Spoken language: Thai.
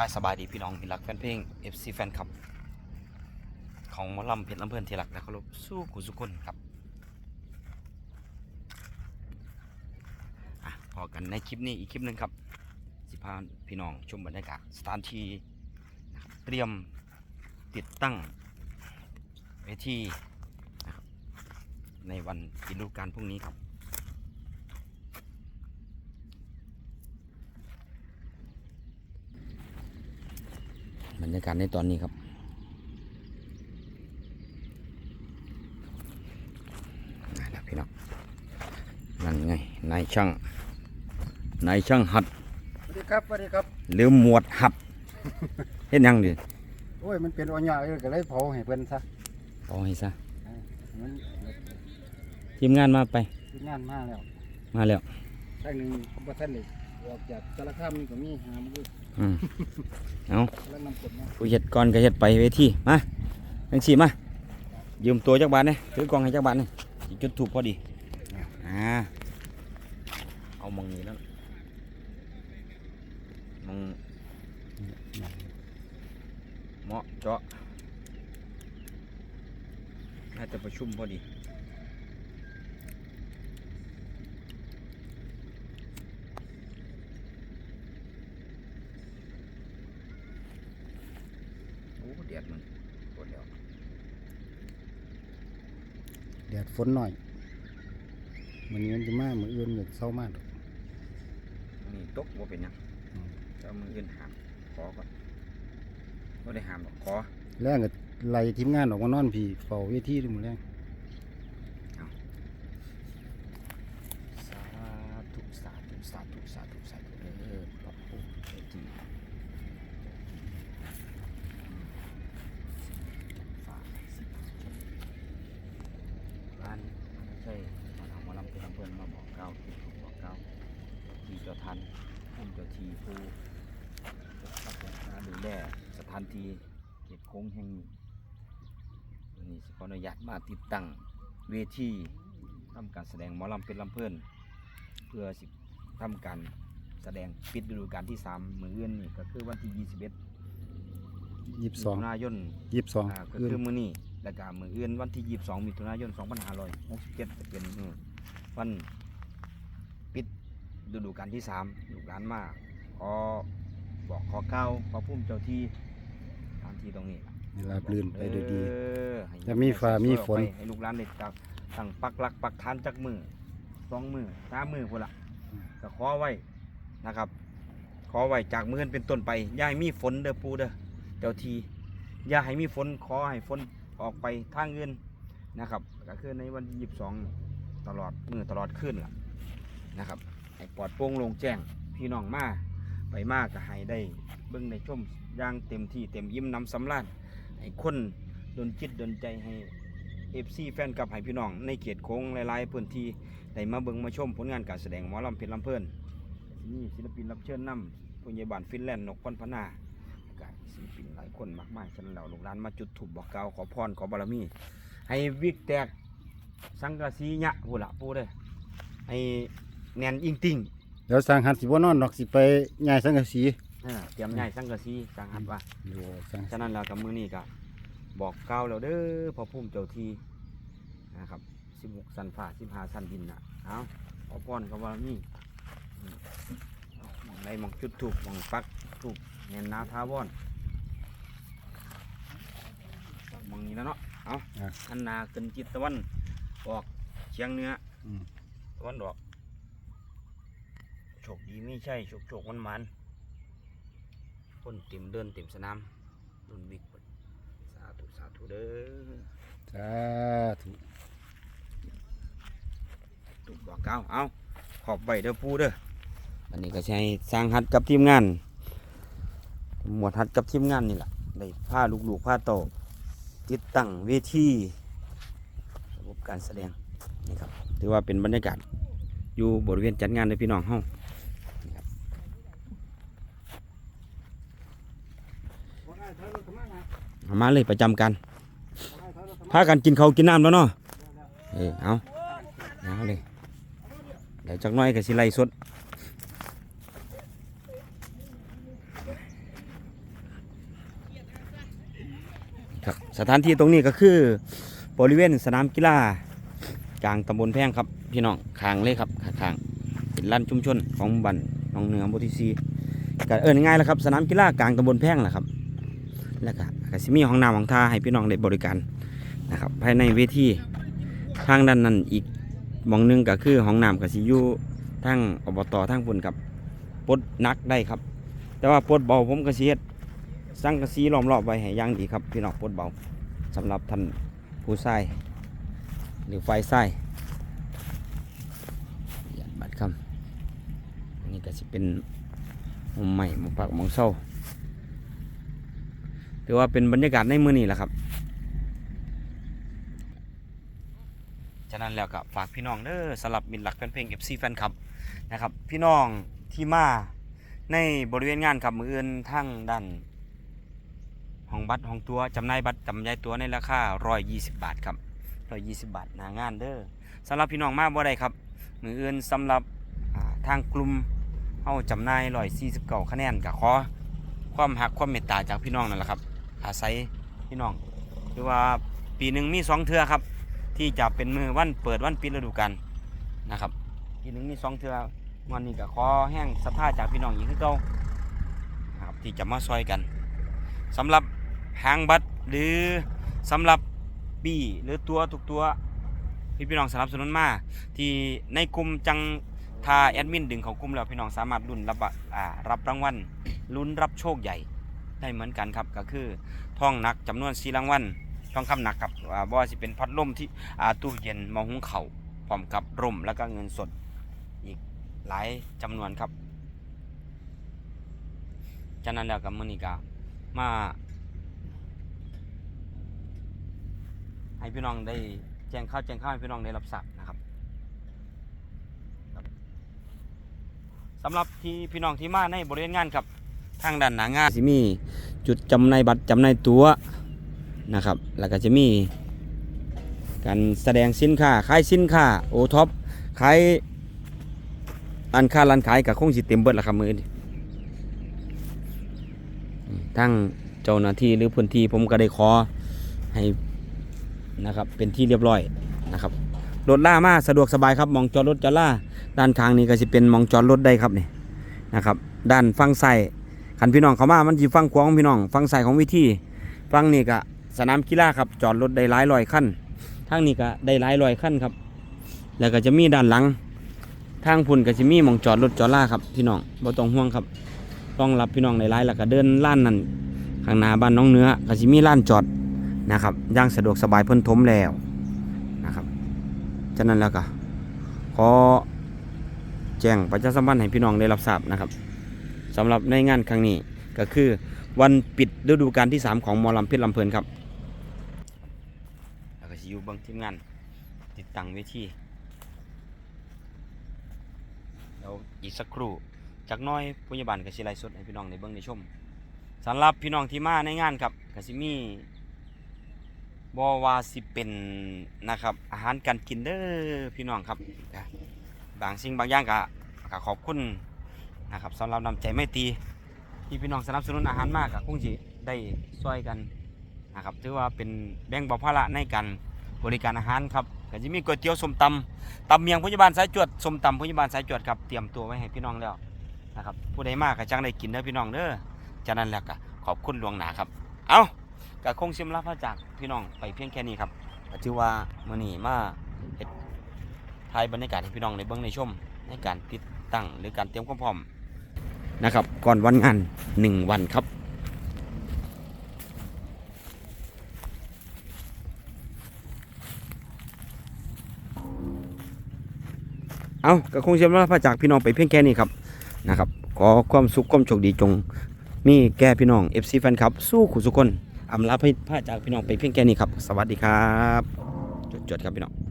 กายสบายดีพี่น้องที่รักแฟนเพลง FC แฟนคลับ ของมอลำเพชรลำเพลินที่รักและเคารพสู้กุสุคนครับอะพอกันในคลิปนี้อีกคลิปหนึ่งครับ สิพาพี่น้องชมบรรยากาศสถานที่เตรียมติดตั้งเวทีนะครับในวันฤดูกาลพรุ่งนี้ครับ รรยากาศในตอนนี้ครับนั่นแหละพี่น้องนั่นไงนายช่างนายช่างหัดสวัสดีครับสวัสดีครับ หรือหมวดหัดเห็นยังดิโอ้ยมันเป็นอัญญาเออก็เลยเผาให้เพิ่นซะเอาให้ซะมันทีมงานมาไปทีมงานมาแล้วมาแล้วทางหนึงบ่ทันได้ ออกจากสารคามนี่ก็มีหามอยู่อืมเอาแล้วนำกดมาผู้เฮ็ดก่อนก็เฮ็ดไปเวทีมาจังสี่มายืมตัวจักบาทเนี่ยถือกล้องให้จักบาทเนี่ยสิจุดถูกพอดีอ่าเอามองนี้แล้วมองเหมาะเจาะน่าจะประชุมพอดีโอ้เดียดมันปวดแล้ว แดด ฝนหน่อยมันนี้มันจะมามื้ออื่นก็เช้ามากนี่ตกว่าเป็นหยังอืมเจ้ามืออื่นหามขอก่อนก็ได้หามหรอกขอแล้วก็ไล่ทีมงานออกมานอนพี่เฝ้าเวทีดูหมดแล้ว สาธุสาธุสาธุสาธุสาธุเออพระพุทธเจ้าฝากสิร้านไม่ใช่มาทำมาลำเป็นลำเพื่อนมาบอกเกล่าวคิดถูกบอกเกล่าวทีเจ้าทันผู้เจ้า ทีผู้ปกปักรักษาดูแลสถานที่เก็บโค้งแห่งนี้วันนี้สิขออนุญาตมาติดตั้งเวทีทำการแสดงหมอลำเป็นลำเพื่อนเพื่อสิทำการแสดงปิดฤดูกาลที่ 3 มืออื่นนี่ก็คือวันที่ 21มิถุ22นายน22อ่าก็อื่นคือมื้อนี้แล้วก็มืออื่นวันที่ 22 มิถุนายน 2567จะเป็นมื้อวันปิด ฤดูกาลที่3ลูกหลานมาขอบอกขอเก้าวขอพุ่มเจ้าที่ตามที่ตรงนี้ให้ราบรื่นไปด้วยดี เออให้จะมีฟ้ามีฝนไปให้ลูกหลานได้ตักตั้งปักหลักปักฐานจักมือสองมือสามมือพุ่นละอืมก็ขอไว้นะครับ ขอไว้จากมืออนเป็นต้นไปอย่าให้มีฝนเด้อปูเด้อเจ้าทีอย่าให้มีฝนขอให้ฝนออกไปทางอื่นนะครับก็คือในวันที่ยี่สิบสองตลอดมือตลอดขึ้นล่ะนะครับ ให้ปลอดโปร่งโลงแจ้งพี่น้องมาไปมากก็ให้ได้เบิ่งในชมอย่างเต็มที่เต็มยิ้มน้ำสำราญให้คนดนจิตดนใจให้เอฟซีแฟนกับให้พี่น้อง ในเขตโค้งหลายๆพื้นที่ได้มาเบิ่งมาชมผลงานการแสดงหมอลำเพชรลำเพลินนี่ศิลปินรับเชิญนำผู้ใหญ่บ้านฟินแลนด์นกพรพนาศิลปินหลายคนมากมายฉะนั้นแล้วลูกหลานมาจุดถูกบอกกล่าวขอพรขอบารมี ให้วิกแตกสังกะสียะพูดละพูดเลยให้ แน่นอิงติงเดี๋ยวสร้างหัดสิบ่นอนดอกสิไปย้ายสังกะสีเออเตรียมใหญ่สังกะสีสังหัดว่าอยู่สังฉะนั้นแล้วกับมือนี้ก็บอกกล่าวแล้วเด้อพอพุ่มเจ้าทีนะครับสิบหกสันฟ้าสิบห้าสันดินนะเอาขอพรขอบารมีอืมเอาหมองใดหมองจุดถูกหมองปักถูกแน่นหนาท้าวอนหมองนี้แล้วเนาะเอาอันนาขึ้นจิตตะวันออกเชียงเหนื้ออืมตะวันออก โชคดีไม่ใช่โชคโชคมันมันคนเต็มเดินเต็มสนามรุ่นบิ๊กเบิดสาธุสาธุเด้อสาธุตุกบอกเก้าวเอาขอบใบเด้อปูเด้ออันนี้ก็ใช้สร้างฮัดกับทีมงาน หมวดฮัดกับทีมงานนี่แหละได้พาลูกๆพาโตอติดตั้งเวทีระบบการแสดงนี่ครับถือว่าเป็นบรรยากาศอยู่บริเวณจัดงานเลยพี่น้องเฮานี่ครับเอา มาเลยประจำกันพากันกินเขากินน้ำแล้วเนาะเออเอาเอาเลยเดี๋ยวจักน้อยก็สิไล่สดครับสถานที่ตรงนี้ก็คือบริเวณสนามกีฬากลางตำบลแพงครับ พี่น้องคางเลยครับข้างเป็นลานชุมชนของบ้านหนองเหนือบุรีซีก็เอิ้นง่ายแล้วครับ สนามกีฬากลางตำบลแพงแหละครับ แล้วก็ก็สิมีห้องน้ำห้องท่าให้พี่น้องได้บริการนะครับภายในเวทีทางด้านนั้นอีกมองหนึงก็คือห้องน้ำก็สิยู่ทางอบตทางพุ่นครับปลดนักได้ครับ แต่ว่าปลดเบาผมก็สิเฮ็ดสังกะสีล้อมรอบไว้ให้ย่างดีครับ พี่น้องปลดเบาสำหรับท่านผู้ใส่หรือไฟใส่ยันบัดคำอันนี้ก็จะเป็นมุมใหม่มุมปักมุมเศร้า ถือว่าเป็นบรรยากาศในมือนี้แหละครับ ฉะนั้นแล้วก็ฝากพี่น้องเด้อสำหรับมินหลักแฟนเพลง FC แฟนคลับนะครับ พี่น้องที่มาในบริเวณงานครับมืออื่นทั้งด้านห้องบัตรห้องตัวจำหน่ายบัตรจำหน่ายตัวในราคา120 บาทครับ120 บาทหนางานเด้อสำหรับพี่น้องมาบ่ได้ครับ มืออื่นสำหรับทางกลุ่มเฮาจำหน่าย149คะแนนก็ขอความหักความเมตตาจากพี่น้องนั่นแหละครับ อาศัยพี่น้องคือว่าปีหนึ่งมีสองเทือครับ ที่จะเป็นมือวันเปิดวันปิดฤดูกาลนะครับ ปีหนึ่งมีสองเทือวันนี้ก็ขอแห้งศรัทธาจากพี่น้องอีกคือเก่านะครับที่จะมาซอยกันสำหรับหางบัตรหรือสำหรับปีหรือตัวทุกตัวที่พี่น้องสนับสนุนมาที่ในกลุ่มจังทาแอดมินดึงของกลุ่มแล้วพี่น้องสามารถลุ้นรับอ่ารับรางวัลลุ้นรับโชคใหญ่ ได้เหมือนกันครับก็คือทองหนักจำนวน4รางวัลทองคำหนักครับอ่าบ่ว่าสิเป็นพัดลมที่ตู้เย็นมองหุงเขาพร้อมกับร่มแล้วก็เงินสดอีกหลายจำนวนครับฉะนั้นแล้วกับมือนี้ก็มาให้พี่น้องได้แจ้งข่าวแจ้งข่าวให้พี่น้องได้รับทราบนะครับครับสำหรับที่พี่น้องที่มาในบริเวณงานครับ ทางด้านหน้างานสิมีจุดจำหน่ายบัตรจำหน่ายตั๋วนะครับ แล้วก็จะมี การแสดงสินค้าขายสินค้าโอท็อปขายร้านค้าร้านขายกับคงสิเต็มเบิดละครับมือนี้ทั้งเจ้าหน้าที่หรือพื้นที่ผมก็ได้ขอให้นะครับเป็นที่เรียบร้อยนะครับรถล่ามาสะดวกสบายครับมองจอดรถจอดล่าด้านข้างนี้ก็จะเป็นมองจอดรถได้ครับนี่นะครับ ด้านฝั่งซ้าย คันพี่น้องเขามามันจะฝั่งขวาของพี่น้องฝั่งซ้ายของวิธีฝั่งนี้ก็สนามกีฬาครับจอดรถได้หลายร้อยคันทางนี้ก็ได้หลายร้อยคันครับ แล้วก็จะมีด้านหลัง ทางพุ่นก็จะมีมองจอดรถจอดล่าครับพี่น้องบ่ต้องห่วงครับต้องรับพี่น้องได้หลายแล้วก็เดินล้านนั่นข้างหน้าบ้านน้องเนื้อก็จะมีล้านจอดนะครับย่างสะดวกสบายเพิ่นทมแล้วนะครับฉะนั้นแล้วก็ขอแจ้งประชาสัมพันธ์ให้พี่น้องได้รับทราบนะครับ สำหรับในงานครั้งนี้ก็คือวันปิดฤดูกาลที่ 3 ของมอลำเพชรลำเพลินครับแล้วก็สิอยู่บางทีมงาน ติดตั้งเวทีแล้วอีกสักครู่จากน้อยพยาบาลกสิไลฟ์สดให้พี่น้องได้เบิ่งได้ชมสำหรับพี่น้องที่มาในงานครับกสิมีบอว่าสิเป็นนะครับอาหารการกินเด้อพี่น้องครับบางสิ่งบางอย่างก็ก็ขอบคุณ นะครับสำหรับน้ำใจไม่ตีที่พี่น้องสนับสนุนอาหารมากก็คงสิได้ช่วยกันนะครับถือว่าเป็นแบ่งเบาภาระในการบริการอาหารครับก็จะมีก๋วยเตี๋ยวสมตำตำเมียงพยาบาลสายจวดสมตำพยาบาลสายจวดครับเตรียมตัวไว้ให้พี่น้องแล้วนะครับผู้ใดมากก็จังได้กินเด้อพี่น้องเด้อจากนั้นแล้วก็ขอบคุณหลวงหนาครับเอาก็คงชิมลาพระจากพี่น้องไปเพียงแค่นี้ครับถือว่ามื้อนี้มาเฮ็ดถ่ายบรรยากาศให้พี่น้องในเบิ่งในชมในการติดตั้งหรือการเตรียมความพร้อม นะครับ ก่อนวันงาน 1 วันครับ เอาก็คงชิมลาพระจากพี่น้องไปเพียงแค่นี้ครับนะครับขอความสุขความโชคดีจง มีแก่พี่น้อง FC แฟนครับ สู้ขุสุคนอำลาพระจากพี่น้องไปเพียงแค่นี้ครับ สวัสดีครับจดๆครับพี่น้อง